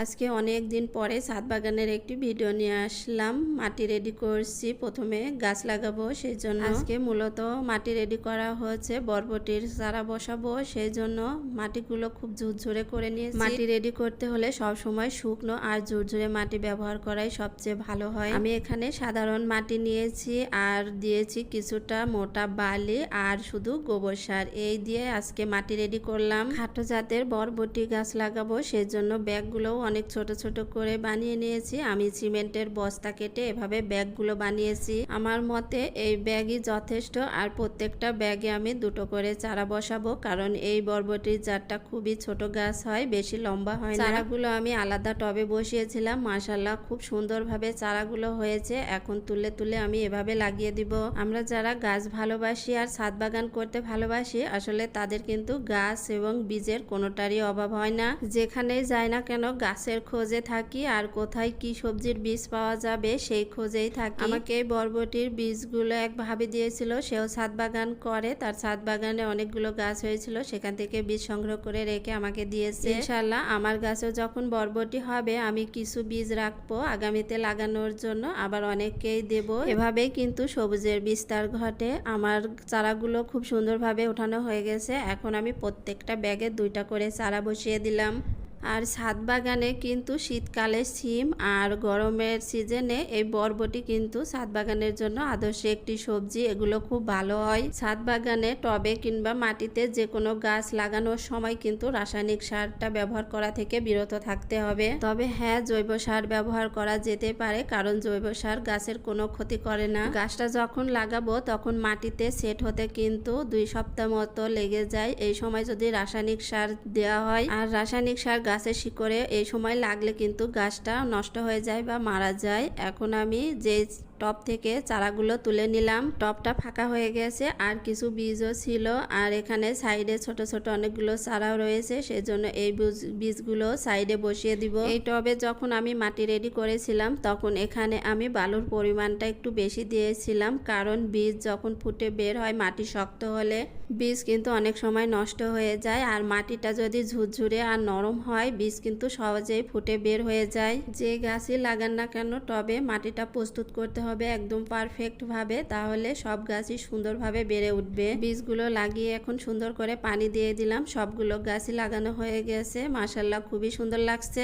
আজকে অনেক দিন পরে ছাদ বাগানের একটি ভিডিও নিয়ে আসলাম। মাটি রেডি করছি। প্রথমে গাছ লাগাবো সেই জন্য আজকে মূলত মাটি রেডি করা হয়েছে। বরবটির চারা বসাবো সেই জন্য মাটিগুলো খুব ঝুরঝুরে করে নিয়েছি। মাটি রেডি করতে হলে সব সময় শুকনো আর ঝুরঝুরে মাটি ব্যবহার করাই সবচেয়ে ভালো হয়। আমি এখানে সাধারণ মাটি নিয়েছি আর দিয়েছি কিছুটা মোটা বালি আর শুধু গোবর সার। এই দিয়ে আজকে মাটি রেডি করলাম। খাটো জাতের বরবটি গাছ লাগাবো সেই জন্য ব্যাগগুলোও অনেক ছোট ছোট করে বানিয়ে নিয়েছি। আমি সিমেন্টের বস্তা কেটে এভাবে ব্যাগগুলো বানিয়েছি। আমার মতে এই ব্যাগই যথেষ্ট আর প্রত্যেকটা ব্যাগে আমি দুটো করে চারা বসাবো, কারণ এই বরবটির জারটা খুবই ছোট গাছ হয়, বেশি লম্বা হয় চারাগুলো আমি আলাদা টবে বসিয়েছিলাম। মাশাল্লাহ খুব সুন্দরভাবে চারাগুলো হয়েছে। এখন তুলে তুলে আমি এভাবে লাগিয়ে দিব। আমরা যারা গাছ ভালোবাসি আর ছাদ বাগান করতে ভালোবাসি, আসলে তাদের কিন্তু গাছ এবং বীজের কোনোটারই অভাব হয় না। যেখানেই যায় না কেন গাছের খোঁজে থাকি আর কোথায় কি সবজির বীজ পাওয়া যাবে সেই খোঁজেই থাকি। আমাকে বরবটির বীজগুলো এক ভাবি দিয়েছিল সেও ছাদ বাগান করে তার ছাদ বাগানে অনেকগুলো গাছ হয়েছিল সেখান থেকে বীজ সংগ্রহ করে রেখে আমাকে দিয়েছে। ইনশাল্লাহ আমার গাছেও যখন বরবটি হবে আমি কিছু বীজ রাখব আগামীতে লাগানোর জন্য আবার অনেককেই দেব। এভাবেই কিন্তু সবুজের বিস্তার ঘটে। আমার চারাগুলো খুব সুন্দরভাবে ওঠানো হয়ে গেছে। এখন আমি প্রত্যেকটা ব্যাগে দুইটা করে চারা বসিয়ে দিলাম। আর ছাদ বাগানে কিন্তু শীতকালে সিম আর গরমের সিজনে এই বরবটি কিন্তু ছাদ বাগানের জন্য আদর্শ একটি সবজি। এগুলো খুব ভালো হয়। ছাদ বাগানে টবে কিংবা মাটিতে যে কোনো গাছ লাগানোর সময় কিন্তু রাসায়নিক সারটা ব্যবহার করা থেকে বিরত থাকতে হবে। তবে হ্যাঁ জৈব সার ব্যবহার করা যেতে পারে, কারণ জৈব সার গাছের কোনো ক্ষতি করে না। গাছটা যখন লাগাবো, তখন মাটিতে সেট হতে কিন্তু দুই সপ্তাহ মতো লেগে যায়। এই সময় যদি রাসায়নিক সার দেওয়া হয়, আর রাসায়নিক সার গাছের শিকড়ে এই সময় লাগলে কিন্তু গাছটা নষ্ট হয়ে যায় বা মারা যায়। এখন আমি যে টপ থেকে চারাগুলো তুলে নিলাম। টপটা ফাঁকা হয়ে গেছে, আর কিছু বীজও ছিল। আর এখানে সাইডে ছোট ছোট অনেকগুলো চারাও রয়েছে, সেজন্য এই বীজগুলো সাইডে বসিয়ে দিব। এই টবে যখন আমি মাটি রেডি করেছিলাম, তখন এখানে আমি বালুর পরিমাণটা একটু বেশি দিয়েছিলাম, কারণ বীজ যখন ফুটে বের হয় মাটি শক্ত হলে বীজ কিন্তু অনেক সময় নষ্ট হয়ে যায়। আর মাটিটা যদি ঝুরঝুরে আর নরম হয়, বীজ কিন্তু সহজেই ফুটে বের হয়ে যায়। যে গাছই লাগান না কেন, টবে মাটিটা প্রস্তুত করতে হবে। একদম পারফেক্ট ভাবে, তাহলে সব গাছই সুন্দরভাবে বেড়ে উঠবে। বীজগুলো লাগিয়ে এখন সুন্দর করে পানি দিয়ে দিলাম। সবগুলো গাছই লাগানো হয়ে গেছে। মাসাল্লাহ খুবই সুন্দর লাগছে।